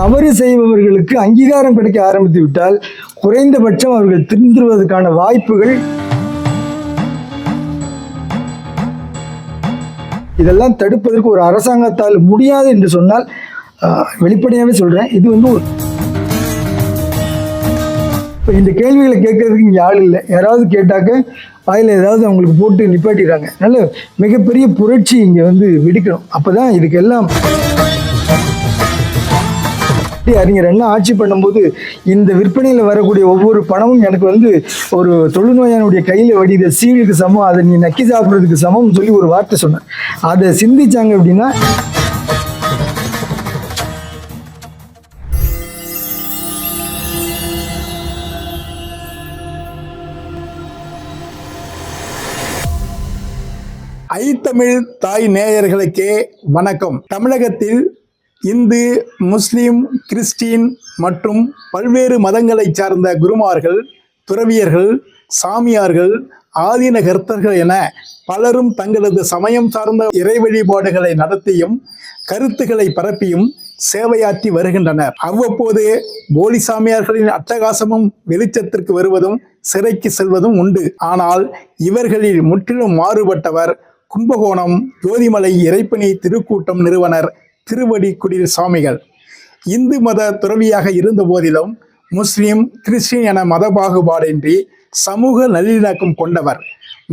தவறு செய்பவர்களுக்கு அங்கீகாரம் கிடைக்க ஆரம்பித்து விட்டால் குறைந்தபட்சம் அவர்கள் திருந்துவதற்கான வாய்ப்புகள் இதெல்லாம் தடுப்பதற்கு ஒரு அரசாங்கத்தால் முடியாது என்று சொன்னால் வெளிப்படையாகவே சொல்கிறேன் இது வந்து ஒரு இப்போ இந்த கேள்விகளை கேட்கறதுக்கு இங்கே ஆள் இல்லை. யாராவது கேட்டாக்க வாயில் ஏதாவது அவங்களுக்கு போட்டு நிப்பாட்டிடுறாங்க. நல்ல மிகப்பெரிய புரட்சி இங்கே வந்து வெடிக்கணும். அப்போ தான் இதுக்கெல்லாம் அறிஞர் அண்ணா ஆட்சி பண்ணும்போது இந்த விற்பனையில் வரக்கூடிய ஒவ்வொரு பணமும் எனக்கு வந்து ஒரு தொழுநோயானுடைய கையில் வடிகிற சீலுக்கு சமம் அதை நீ நக்கி சாப்பிட்றதுக்கு சமம்னு சொல்லி ஒரு வார்த்தை சொன்னேன் அதை சிந்திச்சாங்க அப்படின்னா ஐத்தமிழ் தாய் நேயர்களுக்கே வணக்கம். தமிழகத்தில் இந்து முஸ்லீம் கிறிஸ்டின் மற்றும் பல்வேறு மதங்களைச் சார்ந்த குருமார்கள் துறவியர்கள் சாமியார்கள் ஆதீன கர்த்தர்கள் என பலரும் தங்களது சமயம் சார்ந்த இறை வழிபாடுகளை நடத்தியும் கருத்துக்களை பரப்பியும் சேவையாற்றி வருகின்றனர். அவ்வப்போது போலி சாமியார்களின் அட்டகாசமும் வெளிச்சத்திற்கு வருவதும் சிறைக்கு செல்வதும் உண்டு. ஆனால் இவர்களில் முற்றிலும் மாறுபட்டவர் கும்பகோணம் ஜோதிமலை இறைப்பணி திருக்கூட்டம் நிறுவனர் திருவடி குடில் சாமிகள் இந்து மத துறவியாக இருந்த போதிலும் முஸ்லிம் கிறிஸ்டின் என மத பாகுபாடின்றி சமூக நல்லிணக்கம் கொண்டவர்.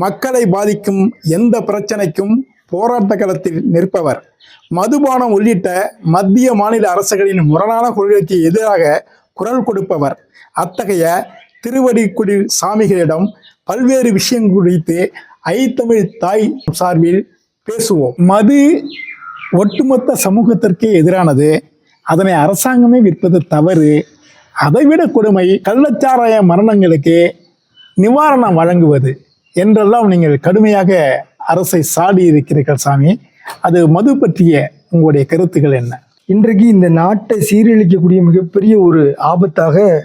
மக்களை பாதிக்கும் எந்த பிரச்சனைக்கும் போராட்ட களத்தில் நிற்பவர். மதுபானம் உள்ளிட்ட மத்திய மாநில அரசுகளின் முரணான கொள்கைக்கு எதிராக குரல் கொடுப்பவர். அத்தகைய திருவடிக்குடி சாமிகளிடம் பல்வேறு விஷயங்கள் குறித்து ஐத்தமிழ் தாய் சார்பில் பேசுவோம். மது ஒட்டுமொத்த சமூகத்திற்கே எதிரானது அதனை அரசாங்கமே விற்பது தவறு. அதைவிட கொடுமை கள்ளச்சாராய மரணங்களுக்கு நிவாரணம் வழங்குவது என்றெல்லாம் நீங்கள் கடுமையாக அரசை சாடி இருக்கிறீர்கள் சாமி. அது மது பற்றிய உங்களுடைய கருத்துக்கள் என்ன? இன்றைக்கு இந்த நாட்டை சீரழிக்கக்கூடிய மிகப்பெரிய ஒரு ஆபத்தாக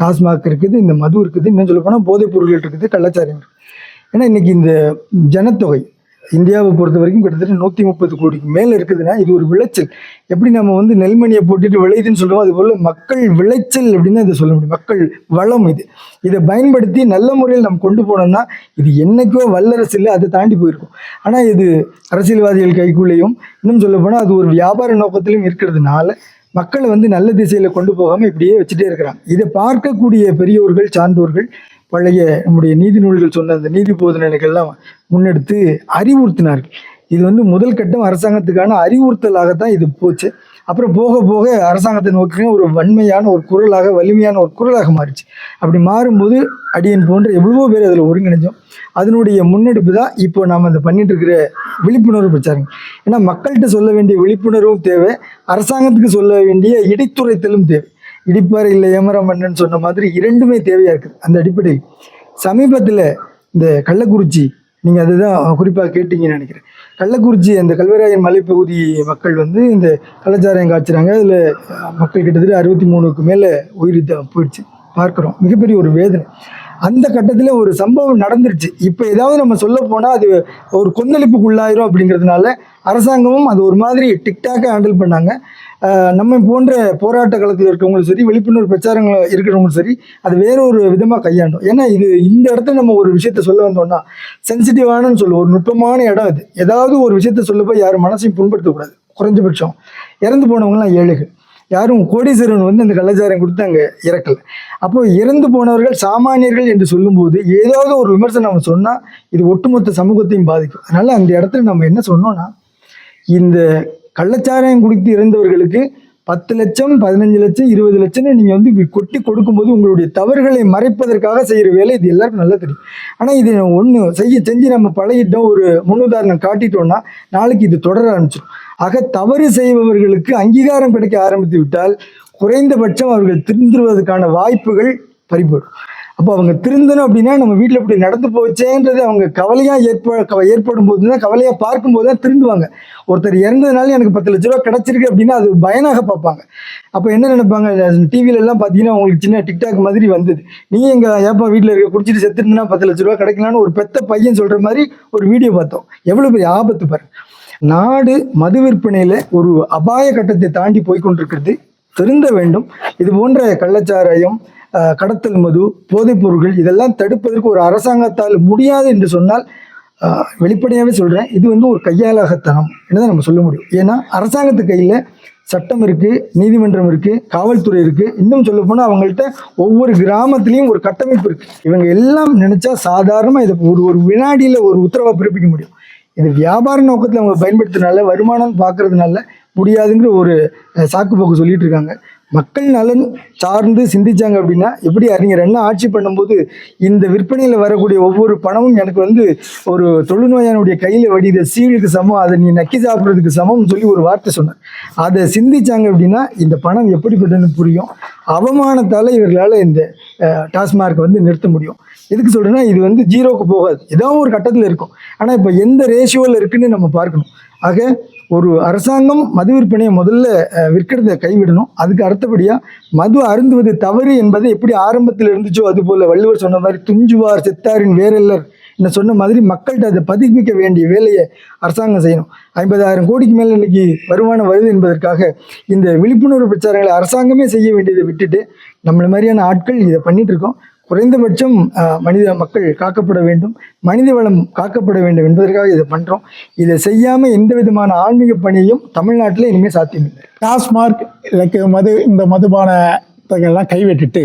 டாஸ்மாக் இருக்குது இந்த மது இருக்குது இன்னும் சொல்ல போனால் போதைப் பொருட்கள் இருக்குது கள்ளச்சாரம் இருக்குது. ஏன்னா இன்னைக்கு இந்த ஜனத்தொகை இந்தியாவை பொறுத்த வரைக்கும் கிட்டத்தட்ட நூற்றி முப்பது கோடிக்கு மேலே இருக்குதுன்னா இது ஒரு விளைச்சல். எப்படி நம்ம வந்து நெல்மணியை போட்டுட்டு விளையுதுன்னு சொல்கிறோம் அதுபோல் மக்கள் விளைச்சல் அப்படின்னு இதை சொல்ல முடியும். மக்கள் வளம் இது. இதை பயன்படுத்தி நல்ல முறையில் நம்ம கொண்டு போனோம்னா இது என்னைக்கோ வல்லரசு இல்லை அதை தாண்டி போயிருக்கும். ஆனால் இது அரசியல்வாதிகள் கைக்குள்ளேயும் இன்னும் சொல்ல போனால் அது ஒரு வியாபார நோக்கத்திலும் இருக்கிறதுனால மக்களை வந்து நல்ல திசையில் கொண்டு போகாமல் இப்படியே வச்சுட்டே இருக்கிறாங்க. இதை பார்க்கக்கூடிய பெரியோர்கள் சான்றோர்கள் பழைய நம்முடைய நீதி நூல்கள் சொன்ன அந்த நீதி போதனைகள்லாம் முன்னெடுத்து அறிவுறுத்தினார்கள். இது வந்து முதல் கட்டம் அரசாங்கத்துக்கான அறிவுறுத்தலாகத்தான் இது போச்சு. அப்புறம் போக போக அரசாங்கத்தை நோக்கி ஒரு வன்மையான ஒரு குரலாக வலிமையான ஒரு குரலாக மாறிச்சு. அப்படி மாறும்போது அடியன் போன்ற எவ்வளவோ பேர் அதில் ஒருங்கிணைஞ்சோம். அதனுடைய முன்னெடுப்பு தான் இப்போ நாம் அந்த பண்ணிட்டு இருக்கிற விழிப்புணர்வு பிரச்சாரம். ஏன்னா மக்கள்கிட்ட சொல்ல வேண்டிய விழிப்புணர்வும் தேவை அரசாங்கத்துக்கு சொல்ல வேண்டிய இடைத்துறைத்தலும் தேவை. இடிப்பார் இல்லை ஏமரம் மன்னன் சொன்ன மாதிரி இரண்டுமே தேவையாக இருக்குது அந்த அடிப்படையில் சமீபத்தில் இந்த கள்ளக்குறிச்சி நீங்கள் அதுதான் குறிப்பாக கேட்டீங்கன்னு நினைக்கிறேன். கள்ளக்குறிச்சி அந்த கல்வராயன் மலைப்பகுதி மக்கள் வந்து இந்த கலாச்சாரம் காய்ச்சுறாங்க. அதில் மக்கள் கிட்டத்தட்ட அறுபத்தி மூணுக்கு மேலே உயிர் போயிடுச்சு. பார்க்குறோம். மிகப்பெரிய ஒரு வேதனை. அந்த கட்டத்தில் ஒரு சம்பவம் நடந்துருச்சு. இப்போ ஏதாவது நம்ம சொல்ல போனால் அது ஒரு கொந்தளிப்புக்குள்ளாயிரும் அப்படிங்கிறதுனால அரசாங்கமும் அது ஒரு மாதிரி டிக்டாக்காக ஹேண்டில் பண்ணாங்க. நம்ம போன்ற போராட்ட களத்தில் இருக்கவங்களும் சரி விழிப்புணர்வு பிரச்சாரங்கள் இருக்கிறவங்களும் சரி அது வேற ஒரு விதமாக கையாண்டோம். ஏன்னா இது இந்த இடத்துல நம்ம ஒரு விஷயத்த சொல்ல வந்தோம்னா சென்சிட்டிவானு சொல்லுவோம். ஒரு நுட்பமான இடம் இது ஏதாவது ஒரு விஷயத்த சொல்ல போய் யாரும் மனசையும் புண்படுத்தக்கூடாது. குறைஞ்சபட்சம். இறந்து போனவங்களாம் ஏழுகள். யாரும் கோடீஸ்வரன் வந்து அந்த கள்ளச்சாரம் கொடுத்து அங்கே இறக்கல. அப்போ இறந்து போனவர்கள் சாமானியர்கள் என்று சொல்லும்போது ஏதாவது ஒரு விமர்சனம் நம்ம சொன்னால் இது ஒட்டுமொத்த சமூகத்தையும் பாதிக்கும். அதனால் அந்த இடத்துல நம்ம என்ன சொன்னோம்னா இந்த கள்ளச்சாராயம் குடித்து இறந்தவர்களுக்கு பத்து லட்சம் பதினஞ்சு லட்சம் இருபது லட்சம்னு நீங்கள் வந்து இப்படி கொட்டி கொடுக்கும்போது உங்களுடைய தவறுகளை மறைப்பதற்காக செய்கிற வேலை இது எல்லாருக்கும் நல்லா தெரியும். ஆனால் இது ஒன்று செய்ய செஞ்சு நம்ம பழகிட்டோம் ஒரு முன்னுதாரணம் காட்டிட்டோம்னா நாளைக்கு இது தொடர ஆரம்பிச்சிடும் ஆக தவறு செய்பவர்களுக்கு அங்கீகாரம் கிடைக்க ஆரம்பித்து விட்டால் குறைந்தபட்சம் அவர்கள் திருந்துருவதற்கான வாய்ப்புகள் பறிபடும். அப்போ அவங்க திருந்தணும் அப்படின்னா நம்ம வீட்டில் இப்படி நடந்து போச்சேன்றது அவங்க கவலையாக ஏற்ப ஏற்படும் போது தான் கவலையாக பார்க்கும்போது தான் திருந்துவாங்க. ஒருத்தர் இறந்ததுனால எனக்கு பத்து லட்ச ரூபா கிடச்சிருக்கு அப்படின்னா அது பயனாக பார்ப்பாங்க. அப்போ என்ன நினைப்பாங்க? டிவியிலலாம் பார்த்தீங்கன்னா உங்களுக்கு சின்ன டிக்டாக் மாதிரி வந்தது. நீ எங்கள் ஏப்பா வீட்டில் இருக்க குடிச்சிட்டு செத்துட்டுனா பத்து லட்ச ரூபா கிடைக்கலான்னு ஒரு பெத்த பையன் சொல்கிற மாதிரி ஒரு வீடியோ பார்த்தோம். எவ்வளோ பெரிய ஆபத்து பாருங்க நாடு மது விற்பனையில் ஒரு அபாய கட்டத்தை தாண்டி போய்கொண்டிருக்கிறது திருந்த வேண்டும். இது போன்ற கள்ளச்சாராயம் கடத்தல் மது போதைப் பொருட்கள் இதெல்லாம் தடுப்பதற்கு ஒரு அரசாங்கத்தால் முடியாது என்று சொன்னால் வெளிப்படையாகவே சொல்கிறேன் இது வந்து ஒரு கையாளாகத்தனம் என்னதான் நம்ம சொல்ல முடியும். ஏன்னா அரசாங்கத்து கையில் சட்டம் இருக்குது நீதிமன்றம் இருக்குது காவல்துறை இருக்குது இன்னும் சொல்ல போனால் அவங்கள்ட்ட ஒவ்வொரு கிராமத்துலேயும் ஒரு கட்டமைப்பு இருக்குது இவங்க எல்லாம் நினச்சா சாதாரணமாக இதை ஒரு ஒரு வினாடியில் ஒரு உத்தரவை பிறப்பிக்க முடியும். இது வியாபார நோக்கத்தில் அவங்க பயன்படுத்துறதுனால வருமானம் பார்க்கறதுனால முடியாதுங்கிற ஒரு சாக்குப்போக்கு சாக்கு போக்கு சொல்லிட்டு இருக்காங்க மக்கள் நலன் சார்ந்து சிந்திச்சாங்க அப்படின்னா எப்படி அறிஞர் என்ன ஆட்சி பண்ணும்போது இந்த விற்பனையில் வரக்கூடிய ஒவ்வொரு பணமும் எனக்கு வந்து ஒரு தொழுநோயானுடைய கையில் வடிகிற சீலுக்கு சமம் அதை நீ நக்கி சாப்பிட்றதுக்கு சமம்னு சொல்லி ஒரு வார்த்தை சொன்னார். அதை சிந்திச்சாங்க அப்படின்னா இந்த பணம் எப்படிப்பட்டதுன்னு புரியும். அவமானத்தால் இவர்களால் இந்த டாஸ்மார்க்கை வந்து நிறுத்த முடியும். எதுக்கு சொல்கிறேன்னா இது வந்து ஜீரோக்கு போகாது. ஏதோ ஒரு கட்டத்தில் இருக்கும். ஆனால் இப்போ எந்த ரேஷியோவில் இருக்குன்னு நம்ம பார்க்கணும். ஆக ஒரு அரசாங்கம் மது விற்பனையை முதல்ல விற்கிறத கைவிடணும். அதுக்கு அடுத்தபடியாக மது அருந்துவது தவறு என்பதை எப்படி ஆரம்பத்தில் இருந்துச்சோ அதுபோல் வள்ளுவர் சொன்ன மாதிரி துஞ்சுவார் செத்தாரின் வேறெல்லர் என்ன சொன்ன மாதிரி மக்கள்கிட்ட அதை பதிப்பிக்க வேண்டிய வேலையை அரசாங்கம் செய்யணும். ஐம்பதாயிரம் கோடிக்கு மேலே இன்னைக்கு வருமானம் வருது என்பதற்காக இந்த விழிப்புணர்வு பிரச்சாரங்களை அரசாங்கமே செய்ய வேண்டியதை விட்டுட்டு நம்மள மாதிரியான ஆட்கள் இதை பண்ணிட்டு இருக்கோம். குறைந்தபட்சம் மனித மக்கள் காக்கப்பட வேண்டும் மனித வளம் காக்கப்பட வேண்டும் என்பதற்காக இதை பண்ணுறோம் இதை செய்யாமல் எந்த விதமான ஆன்மீக பணியையும் தமிழ்நாட்டில் இனிமேல் சாத்தியமில்லை. டாஸ்மார்க் எனக்கு மது இந்த மதுபானத்தைகள்லாம் கைவிட்டுட்டு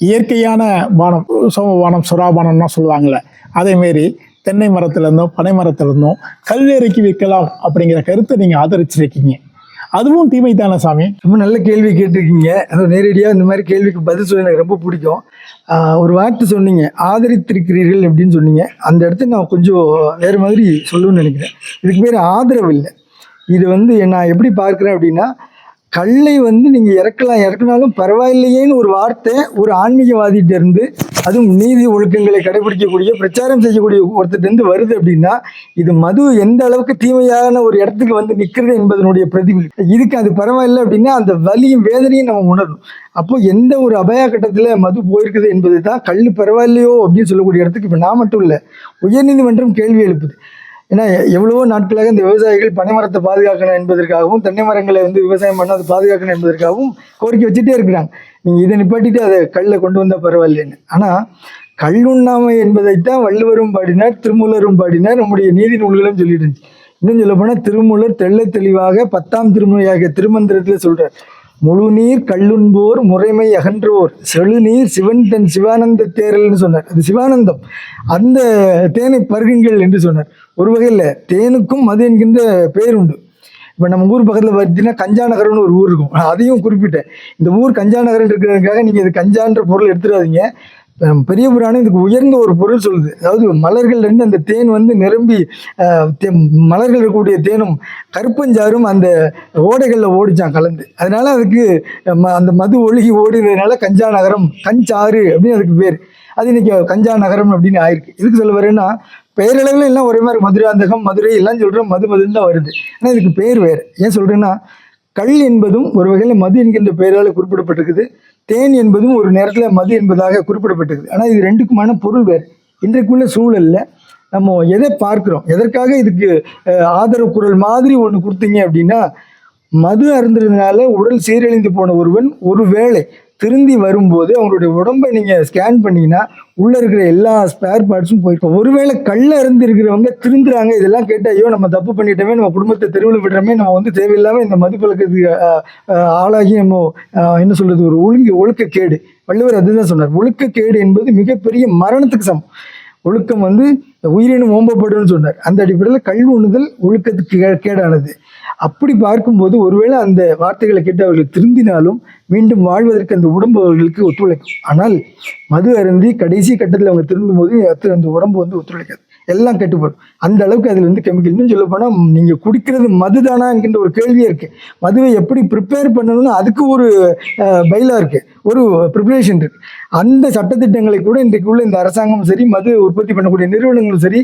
இயற்கையான பானம் சோமபானம் சுறாபானம்லாம் சொல்லுவாங்கள்ல அதேமாரி தென்னை மரத்துலேருந்தும் பனை மரத்துலேருந்தும் கல்வேரைக்கு விற்கலாம் அப்படிங்கிற கருத்தை நீங்கள் ஆதரிச்சிருக்கீங்க. அதுவும் தீமை தானே சாமி? ரொம்ப நல்ல கேள்வி கேட்டிருக்கீங்க. அது நேரடியாக இந்த மாதிரி கேள்விக்கு பதில் சொல்ல எனக்கு ரொம்ப பிடிக்கும். ஒரு வார்த்தை சொன்னீங்க. ஆதரித்திருக்கிறீர்கள் அப்படின்னு சொன்னீங்க. அந்த இடத்துக்கு நான் கொஞ்சம் வேறு மாதிரி சொல்லணும்னு நினைக்கிறேன். இதுக்கு பேர் ஆதரவு இல்லை. இது வந்து நான் எப்படி பார்க்குறேன் அப்படின்னா கல்லை வந்து நீங்கள் இறக்கலாம் இறக்குனாலும் பரவாயில்லையேன்னு ஒரு வார்த்தை ஒரு ஆன்மீகவாதிகிட்ட இருந்து அதுவும் நீதி ஒழுக்கங்களை கடைபிடிக்கக்கூடிய பிரச்சாரம் செய்யக்கூடிய ஒருத்தர்ட்ட இருந்து வருது அப்படின்னா இது மது எந்த அளவுக்கு தீமையான ஒரு இடத்துக்கு வந்து நிற்கிறது என்பதனுடைய பிரதிபலிப்பு இதுக்கு அது பரவாயில்லை அப்படின்னா அந்த வலியும் வேதனையும் நம்ம உணரும். அப்போ எந்த ஒரு அபாய கட்டத்தில் மது போயிருக்குது என்பது தான் கல் பரவாயில்லையோ அப்படின்னு சொல்லக்கூடிய இடத்துக்கு இப்போ நான் மட்டும் இல்லை உயர்நீதிமன்றம் கேள்வி எழுப்புது. ஏன்னா எவ்வளவோ நாட்களாக இந்த விவசாயிகள் பனைமரத்தை பாதுகாக்கணும் என்பதற்காகவும் தென்னை மரங்களை வந்து விவசாயம் பண்ண அதை பாதுகாக்கணும் என்பதற்காகவும் கோரிக்கை வச்சுட்டே இருக்கிறாங்க. நீங்கள் இதை நிப்பாட்டிட்டு அதை கல்லை கொண்டு வந்தால் பரவாயில்லைன்னு. ஆனால் கல்லுண்ணாமை என்பதைத்தான் வள்ளுவரும் பாடினார் திருமூலரும் பாடினார் நம்முடைய நீதி நூல்களும் சொல்லிட்டு இருந்துச்சு. இன்னும் சொல்ல போனால் திருமூலர் தெள்ள தெளிவாக பத்தாம் திருமுறையாகிய திருமந்திரத்தில் சொல்கிறார் முழுநீர் கல்லுண்போர் முறைமை அகன்றோர். செழுநீர் சிவன் தன் சிவானந்த தேரல்னு சொன்னார். அது சிவானந்தம். அந்த தேனை பருகுங்கள் என்று சொன்னார். ஒரு வகையில் தேனுக்கும் மது என்கின்ற பெயர் உண்டு இப்போ நம்ம ஊர் பக்கத்தில் பார்த்தீங்கன்னா கஞ்சா நகரம்னு ஒரு ஊர் இருக்கும். அதையும் குறிப்பிட்டேன். இந்த ஊர் கஞ்சா நகரம் இருக்கிறதுக்காக நீங்கள் இது கஞ்சான்ற பொருள் எடுத்துடாதீங்க. பெரிய புராணம் இதுக்கு உயர்ந்த ஒரு பொருள் சொல்லுது. அதாவது மலர்கள் ரெண்டு அந்த தேன் வந்து நிரம்பி தே- மலர்கள் இருக்கக்கூடிய தேனும் கருப்பஞ்சாரும் அந்த ஓடைகளில் ஓடிச்சான் கலந்து. அதனால அதுக்கு ம- அந்த மது ஒழுகி ஓடினதுனால கஞ்சா நகரம் கஞ்சாறு அப்படின்னு அதுக்கு பேர். அது இன்னைக்கு கஞ்சா நகரம் அப்படின்னு ஆயிருக்கு. இதுக்கு சொல்ல வரேன்னா பெயரளவில் எல்லாம் ஒரே மாதிரி மதுராந்தகம் மதுரை எல்லாம் சொல்கிறோம் மது மதுன்னு தான் வருது. ஆனால் இதுக்கு பேர் வேறு. ஏன் சொல்கிறேன்னா கள் என்பதும் ஒரு வகையில் மது என்கின்ற பெயரால் குறிப்பிடப்பட்டிருக்குது. தேன் என்பதும் ஒரு நேரத்தில் மது என்பதாக குறிப்பிடப்பட்டிருக்குது. ஆனால் இது ரெண்டுக்குமான பொருள் வேறு. இன்றைக்குள்ள சூழலில் நம்ம எதை பார்க்குறோம்? எதற்காக இதுக்கு ஆதரவு குரல் மாதிரி ஒன்று கொடுத்தீங்க அப்படின்னா மது அருந்ததுனால உடல் சீரழிந்து போன ஒருவன் ஒரு வேளை திருந்தி வரும்போது அவங்களுடைய உடம்பை நீங்கள் ஸ்கேன் பண்ணீங்கன்னா உள்ளே இருக்கிற எல்லா ஸ்பேர் பார்ட்ஸும் போயிருக்கும். ஒருவேளை கல்ல அருந்து இருக்கிறவங்க திருந்துறாங்க இதெல்லாம் கேட்டால் ஐயோ நம்ம தப்பு பண்ணிட்டோமே நம்ம குடும்பத்தை தெருவில் விடுறோமே நம்ம வந்து தேவையில்லாமல் இந்த மது ஆளாகி நம்ம என்ன சொல்கிறது ஒரு ஒழுங்கு ஒழுக்கக்கேடு. வள்ளுவர் அதுதான் சொன்னார். ஒழுக்கக்கேடு என்பது மிகப்பெரிய மரணத்துக்கு சமம். ஒழுக்கம் வந்து உயிரினும் ஓம்பப்படும்னு சொன்னார். அந்த அடிப்படையில் கல்வி உணுதல் ஒழுக்கத்துக்கு கேடானது. அப்படி பார்க்கும்போது ஒருவேளை அந்த வார்த்தைகளை கேட்டு அவர்கள் திருந்தினாலும் மீண்டும் வாழ்வதற்கு அந்த உடம்பு அவர்களுக்கு ஒத்துழைக்கும். ஆனால் மது அருந்தி கடைசி கட்டத்தில் அவங்க திரும்பும் போது அந்த உடம்பு வந்து ஒத்துழைக்காது. எல்லாம் கெட்டுப்படும் அந்த அளவுக்கு அதில் வந்து கெமிக்கல் இன்னும் சொல்ல போனால் நீங்கள் குடிக்கிறது மதுதானா என்கின்ற ஒரு கேள்வியே இருக்குது மதுவை எப்படி ப்ரிப்பேர் பண்ணணும்னு அதுக்கு ஒரு பயிலாக இருக்குது ஒரு ப்ரிப்பரேஷன் இருக்குது அந்த சட்டத்திட்டங்களை கூட இன்றைக்கு உள்ள இந்த அரசாங்கமும் சரி மது உற்பத்தி பண்ணக்கூடிய நிறுவனங்களும் சரி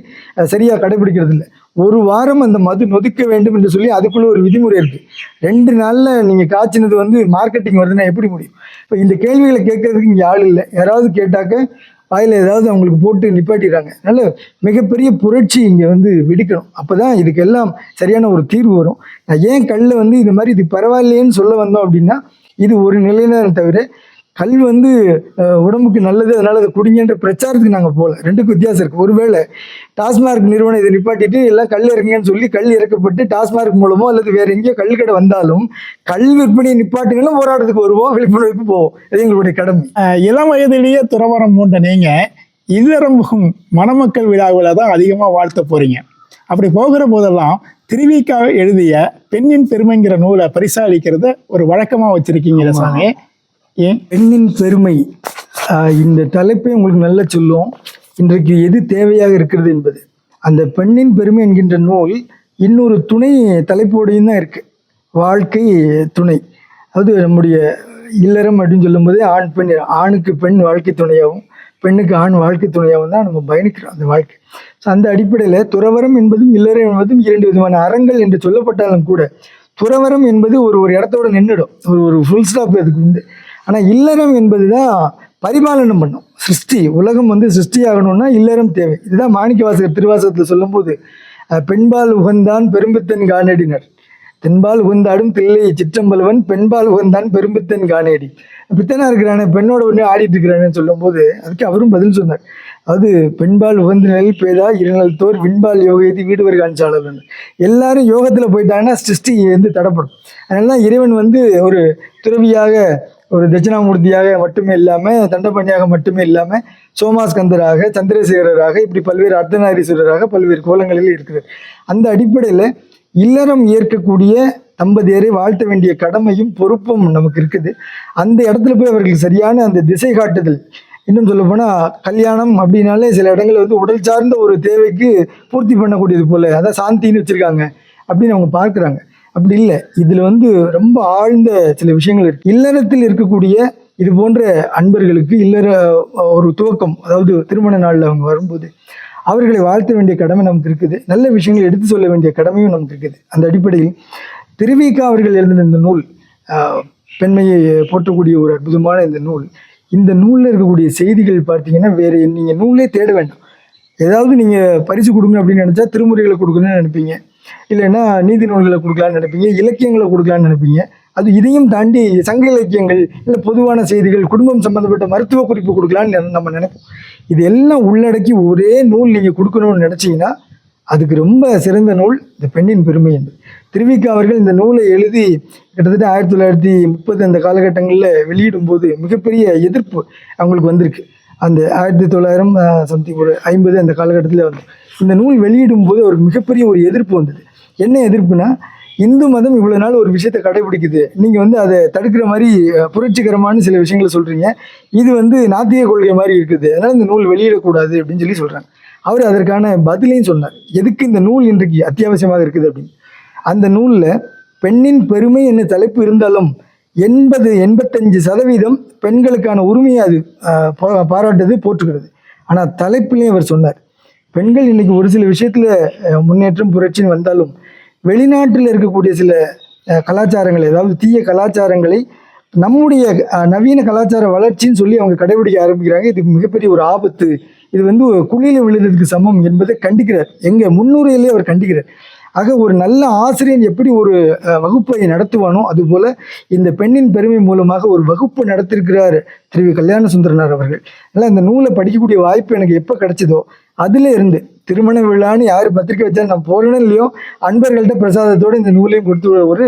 சரியாக கடைபிடிக்கிறது இல்லை. ஒரு வாரம் அந்த மது நொதிக்க வேண்டும் என்று சொல்லி அதுக்குள்ளே ஒரு விதிமுறை இருக்குது ரெண்டு நாளில் நீங்கள் காய்ச்சினது வந்து மார்க்கெட்டிங் வருதுன்னா எப்படி முடியும்? இப்போ இந்த கேள்விகளை கேட்கறதுக்கு இங்கே ஆள் இல்லை. யாராவது கேட்டாக்க அதில் ஏதாவது அவங்களுக்கு போட்டு நிப்பாட்டிடுறாங்க. அதனால் மிகப்பெரிய புரட்சி இங்கே வந்து வெடிக்கணும். அப்போ தான் இதுக்கெல்லாம் சரியான ஒரு தீர்வு வரும். நான் ஏன் கல்லில் வந்து இந்த மாதிரி இது பரவாயில்லையேன்னு சொல்ல வந்தோம் அப்படின்னா இது ஒரு நிலையினர் தவிர கல் வந்து உடம்புக்கு நல்லது அதனால அதை குடிங்கன்ற பிரச்சாரத்துக்கு நாங்கள் போகல. ரெண்டுக்கும் வித்தியாசம் இருக்குது ஒருவேளை டாஸ்மார்க் நிறுவனம் இதை நிப்பாட்டிட்டு எல்லாம் கல் இறங்குங்கன்னு சொல்லி கல் இறக்கப்பட்டு டாஸ்மார்க் மூலமோ அல்லது வேற எங்கேயோ கல் கடை வந்தாலும் கல் விற்பனையை நிப்பாட்டுங்களும் போராட்டத்துக்கு வருவோம் விழிப்புணர்வுக்கு போவோம். இது எங்களுடைய கடமை. இளம் வயதிலேயே துறவரம் பூண்ட நீங்க இல்லறம்புகும் மணமக்கள் விழாவில் தான் அதிகமாக வாழ்த்த போறீங்க. அப்படி போகிற போதெல்லாம் திருவிக்கா எழுதிய பெண்ணின் பெருமைங்கிற நூலை பரிசாலிக்கிறத ஒரு வழக்கமாக வச்சிருக்கீங்க சாமி. ஏன்? பெண்ணின் பெருமை. இந்த தலைப்பை உங்களுக்கு நல்லா சொல்லும் இன்றைக்கு எது தேவையாக இருக்கிறது என்பது. அந்த பெண்ணின் பெருமை என்கின்ற நூல் இன்னொரு துணை தலைப்போடையும் தான் இருக்கு. வாழ்க்கை துணை. அது நம்முடைய இல்லறம் அப்படின்னு சொல்லும்போது ஆண் பெண் ஆணுக்கு பெண் வாழ்க்கை துணையாகவும் பெண்ணுக்கு ஆண் வாழ்க்கை துணையாகவும் தான் நம்ம பயணிக்கிறோம் அந்த வாழ்க்கை. ஸோ அந்த அடிப்படையில் துறவரம் என்பதும் இல்லறம் என்பதும் இரண்டு விதமான அறங்கள் என்று சொல்லப்பட்டாலும் கூட துறவரம் என்பது ஒரு ஒரு இடத்தோட நின்றுடும். ஒரு ஒரு ஃபுல் ஸ்டாப் அதுக்கு உண்டு. ஆனால் இல்லறம் என்பது தான் பரிபாலனம் பண்ணும். சிருஷ்டி உலகம் வந்து சிருஷ்டி ஆகணும்னா இல்லறம் தேவை. இதுதான் மாணிக்க வாசகர் திருவாசகத்தில் சொல்லும்போது பெண்பால் உகந்தான் பெரும்பித்தன் காணடினர் தென்பால் உகந்தாடும் தில்லை சிற்றம்பலவன் பெண்பால் உகந்தான் பெரும்பித்தன் காணேடி பித்தனா இருக்கிறானே பெண்ணோட ஒன்று ஆடிட்டு இருக்கிறானேன்னு சொல்லும்போது அதுக்கு அவரும் பதில் சொன்னார். அது பெண்பால் உகந்த நிலையில் பேதா இருநல் தோர் விண்பால் யோகத்தை வீடுவர் காணிச்சாளர் எல்லாரும் யோகத்தில் போயிட்டாங்கன்னா சிருஷ்டி வந்து தடப்படும். அதனால தான் இறைவன் வந்து ஒரு துறவியாக ஒரு தட்சிணாமூர்த்தியாக மட்டுமே இல்லாமல் தண்டபணியாக மட்டுமே இல்லாமல் சோமாஸ்கந்தராக சந்திரசேகரராக இப்படி பல்வேறு அர்த்தநாரீஸ்வரராக பல்வேறு கோலங்களில் இருக்கிறார். அந்த அடிப்படையில் இல்லறம் ஏற்கக்கூடிய தம்பதியரை வாழ்த்த வேண்டிய கடமையும் பொறுப்பும் நமக்கு இருக்குது. அந்த இடத்துல போய் அவர்களுக்கு சரியான அந்த திசை காட்டுதல். இன்னும் சொல்ல போனால் கல்யாணம் அப்படின்னாலே சில இடங்களில் வந்து உடல் சார்ந்த ஒரு தேவைக்கு பூர்த்தி பண்ணக்கூடியது போல அதான் சாந்தின்னு வச்சுருக்காங்க அப்படின்னு அவங்க பார்க்குறாங்க. அப்படி இல்லை. இதில் வந்து ரொம்ப ஆழ்ந்த சில விஷயங்கள் இருக்கு. இல்லறத்தில் இருக்கக்கூடிய இது போன்ற அன்பர்களுக்கு இல்லற ஒரு துவக்கம் அதாவது திருமண நாளில் அவங்க வரும்போது அவர்களை வாழ்த்த வேண்டிய கடமை நமக்கு இருக்குது. நல்ல விஷயங்களை எடுத்து சொல்ல வேண்டிய கடமையும் நமக்கு இருக்குது. அந்த அடிப்படையில் திருவிக்கா அவர்கள் எழுதின இந்த நூல் பெண்மையை போற்றக்கூடிய ஒரு அற்புதமான இந்த நூல். இந்த நூலில் இருக்கக்கூடிய செய்திகள் பார்த்தீங்கன்னா வேறு நீங்கள் நூலே தேட வேண்டாம். ஏதாவது நீங்கள் பரிசு கொடுங்க அப்படின்னு நினச்சா திருமுறைகளை கொடுக்கணும்னு நினைப்பீங்க. இல்லைன்னா நீதி நூல்களை கொடுக்கலான்னு நினைப்பீங்க இலக்கியங்களை கொடுக்கலான்னு நினைப்பீங்க. அது இதையும் தாண்டி சங்க இலக்கியங்கள் இல்லை பொதுவான செய்திகள் குடும்பம் சம்மந்தப்பட்ட மருத்துவ குறிப்பு கொடுக்கலான்னு நினை- நம்ம நினைப்போம். இது எல்லாம் உள்ளடக்கி ஒரே நூல் நீங்கள் கொடுக்கணும்னு நினச்சிங்கன்னா அதுக்கு ரொம்ப சிறந்த நூல் இந்த பெண்ணின் பெருமை என்று திருவிக்கா அவர்கள் இந்த நூலை எழுதி கிட்டத்தட்ட ஆயிரத்தி தொள்ளாயிரத்தி முப்பது அந்த காலகட்டங்களில் வெளியிடும்போது மிகப்பெரிய எதிர்ப்பு அவங்களுக்கு வந்திருக்கு. அந்த ஆயிரத்தி தொள்ளாயிரம் சம்திங் ஒரு ஐம்பது அந்த காலகட்டத்தில் வந்து. இந்த நூல் வெளியிடும் போது ஒரு மிகப்பெரிய ஒரு எதிர்ப்பு வந்தது. என்ன எதிர்ப்புனா இந்து மதம் இவ்வளோ நாள் ஒரு விஷயத்தை கடைபிடிக்குது. நீங்கள் வந்து அதை தடுக்கிற மாதிரி புரட்சிகரமான சில விஷயங்களை சொல்கிறீங்க இது வந்து நாத்திக கொள்கை மாதிரி இருக்குது. அதனால் இந்த நூல் வெளியிடக்கூடாது அப்படின்னு சொல்லி சொல்கிறாங்க அவர் அதற்கான பதிலையும் சொன்னார். எதுக்கு இந்த நூல் இன்றைக்கு அத்தியாவசியமாக இருக்குது அப்படின்னு. அந்த நூலில் பெண்ணின் பெருமை என்ன தலைப்பு இருந்தாலும் எண்பது எண்பத்தஞ்சு சதவீதம் பெண்களுக்கான உரிமையை அது பா- பாராட்டுது போற்றுகிறது. ஆனால் தலைப்பிலையும் அவர் சொன்னார் பெண்கள் இன்னைக்கு ஒரு சில விஷயத்தில் முன்னேற்றம் புரட்சின்னு வந்தாலும் வெளிநாட்டில் இருக்கக்கூடிய சில கலாச்சாரங்கள் ஏதாவது அதாவது தீய கலாச்சாரங்களை நம்முடைய நவீன கலாச்சார வளர்ச்சின்னு சொல்லி அவங்க கடைபிடிக்க ஆரம்பிக்கிறாங்க. இது மிகப்பெரிய ஒரு ஆபத்து. இது வந்து குழியில் விழுறதுக்கு சமம் என்பதை கண்டிக்கிறார். எங்க முன்னுரையிலே அவர் கண்டிக்கிறார். ஆக ஒரு நல்ல ஆசிரியன் எப்படி ஒரு வகுப்பை நடத்துவானோ அதுபோல இந்த பெண்ணின் பெருமை மூலமாக ஒரு வகுப்பு நடத்திருக்கிறார் திரு வி. கல்யாண சுந்தரனார் அவர்கள். அதனால் இந்த நூலை படிக்கக்கூடிய வாய்ப்பு எனக்கு எப்போ கிடைச்சதோ அதில் இருந்து திருமண விழான்னு யார் பத்திரிக்கை வச்சாலும் நான் போறேன்னு இல்லையோ அன்பர்கள்ட்ட பிரசாதத்தோட இந்த நூலையும் கொடுத்து ஒரு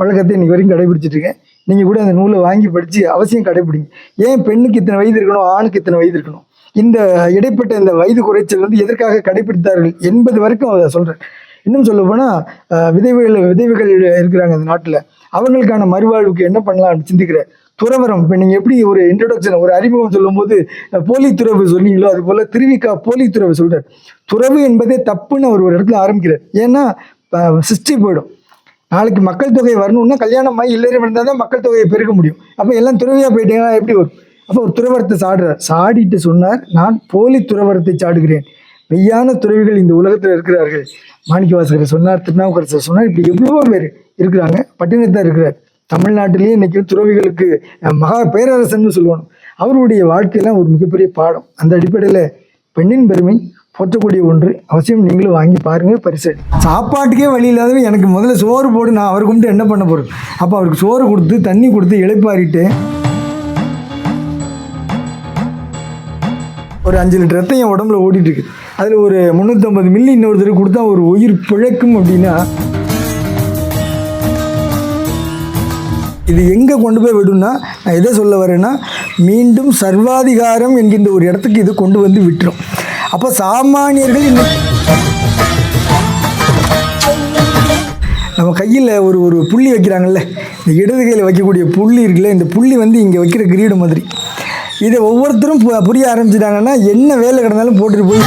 பழக்கத்தை இன்னைக்கு வரைக்கும் கடைபிடிச்சிட்டு இருக்கேன். நீங்கள் கூட அந்த நூலை வாங்கி படித்து அவசியம் கடைபிடிங்க. ஏன் பெண்ணுக்கு இத்தனை வயது இருக்கணும் ஆணுக்கு இத்தனை வயது இருக்கணும்? இந்த இடைப்பட்ட இந்த வயது குறைச்சல் வந்து எதற்காக கடைபிடித்தார்கள் என்பது வரைக்கும் அதை சொல்கிறேன் இன்னும் சொல்ல போனால் அஹ், விதவைகள் விதவைகள் இருக்கிறாங்க அந்த நாட்டில். அவங்களுக்கான மறுவாழ்வுக்கு என்ன பண்ணலாம்னு சிந்திக்கிறேன் துறவரம். இப்போ நீங்கள் எப்படி ஒரு இன்ட்ரடக்ஷன் ஒரு அறிமுகம் சொல்லும்போது போலி துறவு சொன்னீங்களோ அது போல் திருவிக்கா போலி துறவு சொல்கிறார் துறவு என்பதே தப்புன்னு அவர் ஒரு இடத்துல ஆரம்பிக்கிறார். ஏன்னா சிஸ்டி போயிடும். நாளைக்கு மக்கள் தொகை வரணும்னா கல்யாணம் ஆகி இல்லறம் இருந்தால் தான் மக்கள் தொகையை பெருக்க முடியும். அப்போ எல்லாம் துறவியாக போயிட்டீங்கன்னா எப்படி வரும்? அப்போ ஒரு துறவரத்தை சாடுறார். சாடிட்டு சொன்னார் நான் போலி துறவரத்தை சாடுகிறேன். மெய்யான துறவிகள் இந்த உலகத்தில் இருக்கிறார்கள். மாணிக்கவாசகர் சொன்னார் திருநாவுக்கரசர் சொன்னார் இப்படி எவ்வளவோ பேர் இருக்கிறாங்க. பட்டினத்தான் இருக்கிறார். தமிழ்நாட்டிலேயே இன்னைக்கு துறவிகளுக்கு மகா பேரரசன்னு சொல்லணும் அவருடைய வாழ்க்கையெல்லாம் ஒரு மிகப்பெரிய பாடம். அந்த அடிப்படையில் பெண்ணின் பெருமை போற்றக்கூடிய ஒன்று அவசியம். நீங்களும் வாங்கி பாருங்கள் பரிசு சாப்பாட்டுக்கே வழி இல்லாதவன் எனக்கு முதல்ல சோறு போடு நான் அவர் கும்பிட்டு என்ன பண்ண போகிறது அப்போ அவருக்கு சோறு கொடுத்து தண்ணி கொடுத்து இழைப்பாரிட்டு ஒரு அஞ்சு லிட்டர் ரத்தம் என் உடம்புல ஓடிட்டு இருக்குது அதில் ஒரு முந்நூற்றம்பது மில்லி இன்னொருத்தருக்கு கொடுத்தா ஒரு உயிர் பிழைக்கும் அப்படின்னா இது எங்கே கொண்டு போய் விடும்னா நான் எதை சொல்ல வரேன்னா மீண்டும் சர்வாதிகாரம் என்கின்ற ஒரு இடத்துக்கு இது கொண்டு வந்து விட்டுரும். அப்போ சாமானியர்கள் இன்னைக்கு நம்ம கையில் ஒரு ஒரு புள்ளி வைக்கிறாங்கல்ல இந்த இடது கையில் வைக்கக்கூடிய புள்ளி இருக்குல்ல இந்த புள்ளி வந்து இங்கே வைக்கிற கிரீடம் மாதிரி. இதை ஒவ்வொருத்தரும் பு- புரிய ஆரம்பிச்சிட்டாங்கன்னா என்ன வேலை கிடந்தாலும் போட்டுட்டு போய்